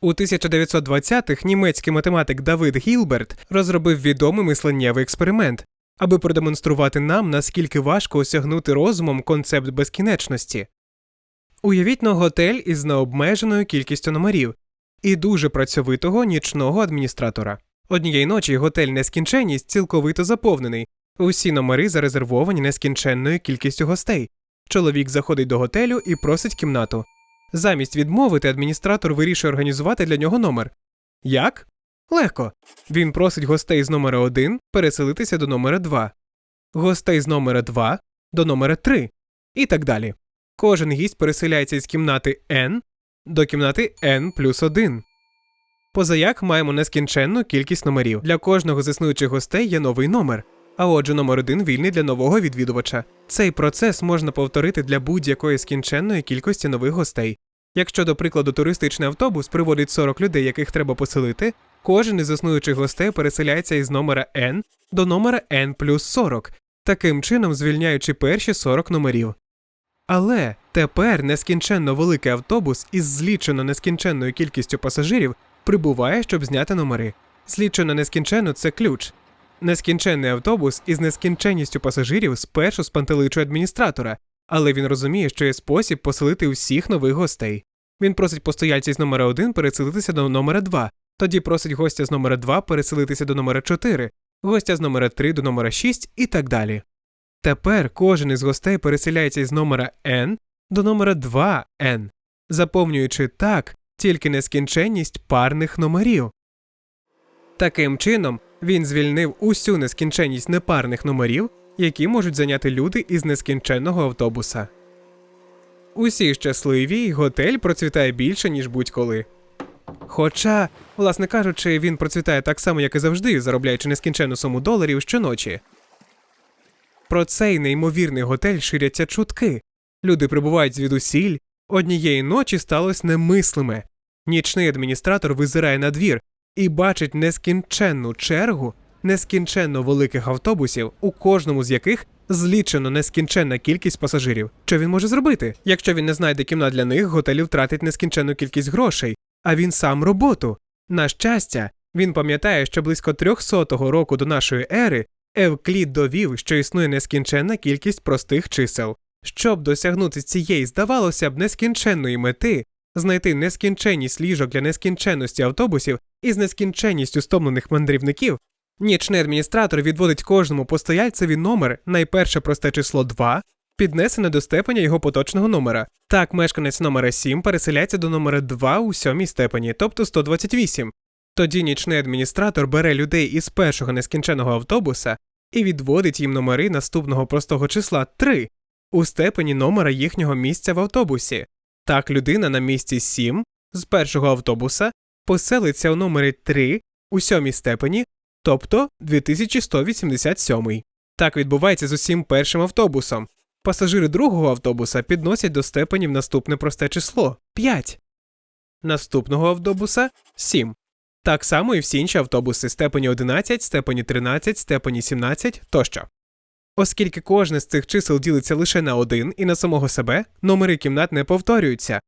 У 1920-х німецький математик Давид Гілберт розробив відомий мисленнєвий експеримент, аби продемонструвати нам, наскільки важко осягнути розумом концепт безкінечності. Уявіть на готель із необмеженою кількістю номерів і дуже працьовитого нічного адміністратора. Однієї ночі готель нескінченність цілковито заповнений. Усі номери зарезервовані нескінченною кількістю гостей. Чоловік заходить до готелю і просить кімнату. Замість відмовити, адміністратор вирішує організувати для нього номер. Як? Легко. Він просить гостей з номера 1 переселитися до номера 2, гостей з номера 2 до номера 3 і так далі. Кожен гість переселяється із кімнати N до кімнати N плюс 1. Позаяк маємо нескінченну кількість номерів. Для кожного з існуючих гостей є новий номер. А отже, номер один вільний для нового відвідувача. Цей процес можна повторити для будь-якої скінченної кількості нових гостей. Якщо, до прикладу, туристичний автобус приводить 40 людей, яких треба поселити, кожен із існуючих гостей переселяється із номера N до номера N плюс 40, таким чином звільняючи перші 40 номерів. Але тепер нескінченно великий автобус із злічено нескінченною кількістю пасажирів прибуває, щоб зняти номери. Злічено нескінченно це ключ. Нескінченний автобус із нескінченністю пасажирів спершу спантеличує адміністратора, але він розуміє, що є спосіб поселити всіх нових гостей. Він просить постояльця з номера 1 переселитися до номера 2, тоді просить гостя з номера 2 переселитися до номера 4, гостя з номера 3 до номера 6 і так далі. Тепер кожен із гостей переселяється із номера N до номера 2N, заповнюючи так тільки нескінченність парних номерів. Таким чином, він звільнив усю нескінченність непарних номерів, які можуть зайняти люди із нескінченного автобуса. Усі щасливі, і готель процвітає більше, ніж будь-коли. Хоча, власне кажучи, він процвітає так само, як і завжди, заробляючи нескінченну суму доларів щоночі. Про цей неймовірний готель ширяться чутки. Люди прибувають звідусіль. Однієї ночі сталося немислиме. Нічний адміністратор визирає на двір і бачить нескінченну чергу нескінченно великих автобусів, у кожному з яких злічено нескінченна кількість пасажирів. Що він може зробити? Якщо він не знайде кімнат для них, готелі втратить нескінченну кількість грошей, а він сам роботу. На щастя, він пам'ятає, що близько 300-го року до нашої ери Евклід довів, що існує нескінченна кількість простих чисел. Щоб досягнути цієї, здавалося б, нескінченної мети, знайти нескінченність ліжок для нескінченності автобусів із нескінченністю стомлених мандрівників, нічний адміністратор відводить кожному постояльцеві номер найперше просте число 2, піднесене до степеня його поточного номера. Так мешканець номера 7 переселяється до номера 2 у сьомій степені, тобто 128. Тоді нічний адміністратор бере людей із першого нескінченого автобуса і відводить їм номери наступного простого числа 3 у степені номера їхнього місця в автобусі. Так людина на місці 7 з першого автобуса поселиться у номері 3 у сьомій степені, тобто 2187. Так відбувається з усім першим автобусом. Пасажири другого автобуса підносять до степенів наступне просте число 5. Наступного автобуса 7. Так само і всі інші автобуси степені 11, степені 13, степені 17 тощо. Оскільки кожне з цих чисел ділиться лише на один і на самого себе, номери кімнат не повторюються.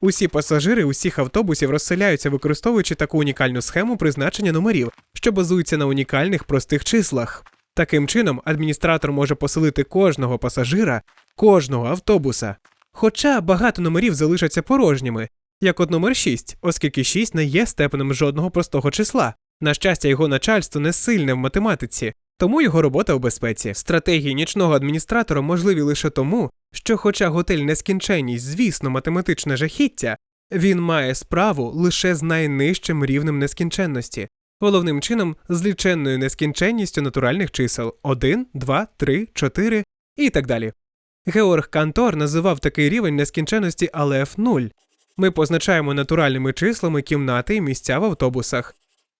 Усі пасажири усіх автобусів розселяються, використовуючи таку унікальну схему призначення номерів, що базується на унікальних простих числах. Таким чином, адміністратор може поселити кожного пасажира, кожного автобуса. Хоча багато номерів залишаться порожніми, як от номер 6, оскільки 6 не є степенем жодного простого числа. На щастя, його начальство не сильне в математиці, тому його робота у безпеці. Стратегії нічного адміністратора можливі лише тому, що, хоча готель нескінченність, звісно, математичне жахіття, він має справу лише з найнижчим рівнем нескінченності, головним чином з ліченною нескінченністю натуральних чисел 1, 2, 3, 4 і так далі. Георг Кантор називав такий рівень нескінченності Алеф 0. Ми позначаємо натуральними числами кімнати і місця в автобусах.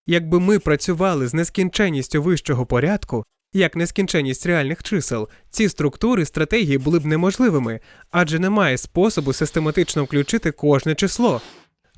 Якби ми працювали з нескінченністю вищого порядку, як нескінченність реальних чисел, ці структури стратегії були б неможливими, адже немає способу систематично включити кожне число.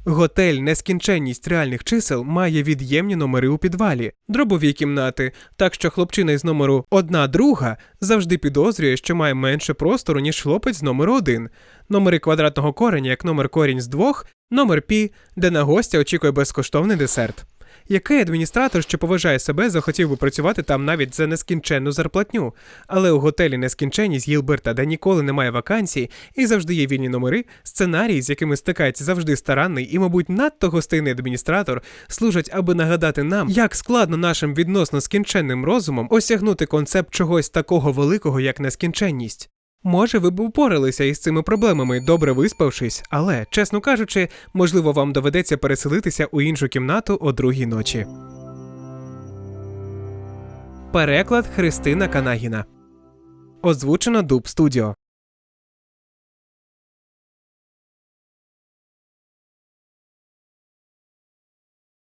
Готель нескінченність реальних чисел має від'ємні номери у підвалі, дробові кімнати, так що хлопчина із номеру одна друга завжди підозрює, що має менше простору, ніж хлопець з номеру один. Номери квадратного кореня, як номер корінь з двох, номер пі, де на гостя очікує безкоштовний десерт. Який адміністратор, що поважає себе, захотів би працювати там навіть за нескінченну зарплатню, але у готелі нескінченність Гілберта, де ніколи немає вакансій і завжди є вільні номери, сценарії, з якими стикається завжди старанний і, мабуть, надто гостинний адміністратор, служать, аби нагадати нам, як складно нашим відносно скінченним розумом осягнути концепт чогось такого великого, як нескінченність. Може, ви б упоралися із цими проблемами, добре виспавшись, але, чесно кажучи, можливо, вам доведеться переселитися у іншу кімнату о другій ночі. Переклад Христина Канагіна. Озвучено Дуб Студіо.